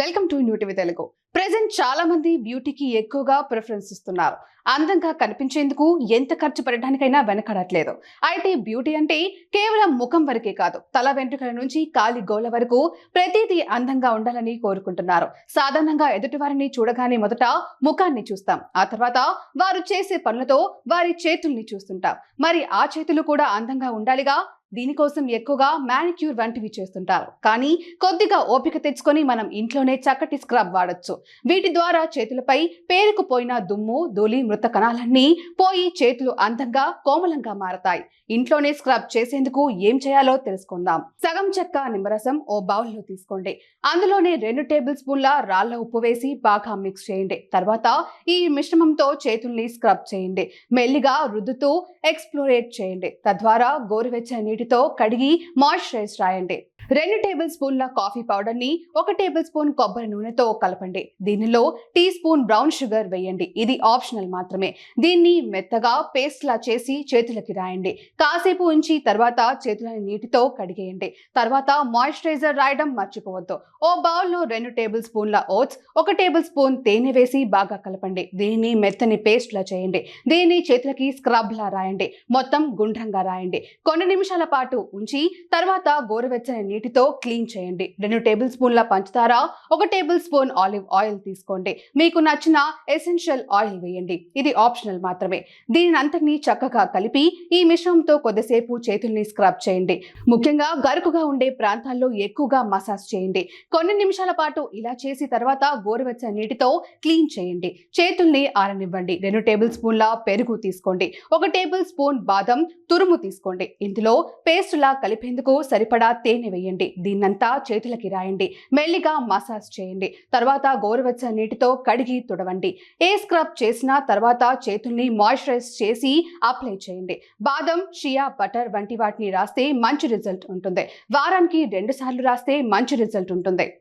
Welcome to new TV Telugu. Present చాలా మంది బ్యూటీకి ఎక్కువగా ప్రిఫరెన్స్ ఇస్తున్నారు. అందంగా కనిపించేందుకు ఎంత ఖర్చు పెట్టడానికైనా వెనకడట్లేదు. అయితే బ్యూటీ అంటే కేవలం ముఖం వరకే కాదు తల వెంట్రుకల నుంచి కాలి గోల వరకు ప్రతిదీ అందంగా ఉండాలని కోరుకుంటున్నారు. సాధారణంగా ఎదుటివారిని చూడగానే మొదట ముఖాన్ని చూస్తాం. ఆ తర్వాత వారు చేసే పనులతో వారి చేతుల్ని చూస్తుంటాం. మరి ఆ చేతులు కూడా అందంగా ఉండాలిగా? దీనికోసం ఎక్కువగా మానిక్యూర్ వంటివి చేస్తుంటారు. కానీ కొద్దిగా ఓపిక తెచ్చుకొని మనం ఇంట్లోనే చక్కటి స్క్రబ్ వాడొచ్చు. వీటి ద్వారా చేతులపై పేరుకుపోయిన దుమ్ము ధూళి మృత కణాలన్నీ పోయి చేతులు అందంగా కోమలంగా మారతాయి. ఇంట్లోనే స్క్రబ్ చేసేందుకు ఏం చేయాలో తెలుసుకుందాం. సగం చెక్క నిమ్మరసం ఓ బౌల్లో తీసుకోండి. అందులోనే రెండు టేబుల్ స్పూన్ల రాళ్ళ ఉప్పు వేసి బాగా మిక్స్ చేయండి. తర్వాత ఈ మిశ్రమంతో చేతుల్ని స్క్రబ్ చేయండి. మెల్లిగా రుద్దుతూ ఎక్స్ప్లోరేట్ చేయండి. తద్వారా గోరువెచ్చని నీటితో కడిగి మాయిశ్చరైజ్ రాయండి. రెండు టేబుల్ స్పూన్ల కాఫీ పౌడర్ని ఒక టేబుల్ స్పూన్ కొబ్బరి నూనెతో కలపండి. దీనిలో టీ స్పూన్ బ్రౌన్ షుగర్ వేయండి. ఇది ఆప్షనల్ మాత్రమే. దీన్ని మెత్తగా పేస్ట్లా చేసి చేతులకి రాయండి. కాసేపు ఉంచి తర్వాత చేతులని నీటితో కడిగేయండి. తర్వాత మాయిశ్చరైజర్ రాయడం మర్చిపోవద్దు. ఓ బౌల్లో రెండు టేబుల్ స్పూన్ల ఓట్స్ ఒక టేబుల్ స్పూన్ తేనె వేసి బాగా కలపండి. దీన్ని మెత్తని పేస్ట్లా చేయండి. దీన్ని చేతులకి స్క్రబ్లా రాయండి. మొత్తం గుండ్రంగా రాయండి. కొన్ని నిమిషాల పాటు ఉంచి తర్వాత గోరువెచ్చని నీటితో క్లీన్ చేయండి. రెండు టేబుల్ స్పూన్ల పంచదార ఒక టేబుల్ స్పూన్ ఆలివ్ ఆయిల్ తీసుకోండి. మీకు నచ్చిన ఎసెన్షియల్ ఆయిల్ వేయండి. ఇది ఆప్షనల్ మాత్రమే. దీని అంతటినీ చక్కగా కలిపి ఈ మిశ్రమంతో కొద్దిసేపు చేతుల్ని స్క్రబ్ చేయండి. ముఖ్యంగా గరుకుగా ఉండే ప్రాంతాల్లో ఎక్కువగా మసాజ్ చేయండి. కొన్ని నిమిషాల పాటు ఇలా చేసి తర్వాత గోరువెచ్చని నీటితో క్లీన్ చేయండి. చేతుల్ని ఆరనివ్వండి. రెండు టేబుల్ స్పూన్ల పెరుగు తీసుకోండి. ఒక టేబుల్ స్పూన్ బాదం తురుము తీసుకోండి. ఇందులో పేస్టులా కలిపేందుకు సరిపడా తేనె వేయండి. దీన్నంతా చేతులకి రాయండి. మెల్లిగా మసాజ్ చేయండి. తర్వాత గోరువెచ్చ నీటితో కడిగి తుడవండి. ఏ స్క్రబ్ చేసినా తర్వాత చేతుల్ని మాయిశ్చరైజ్ చేసి అప్లై చేయండి. బాదం షియా బటర్ వంటి వాటిని రాస్తే మంచి రిజల్ట్ ఉంటుంది. వారానికి రెండు సార్లు రాస్తే మంచి రిజల్ట్ ఉంటుంది.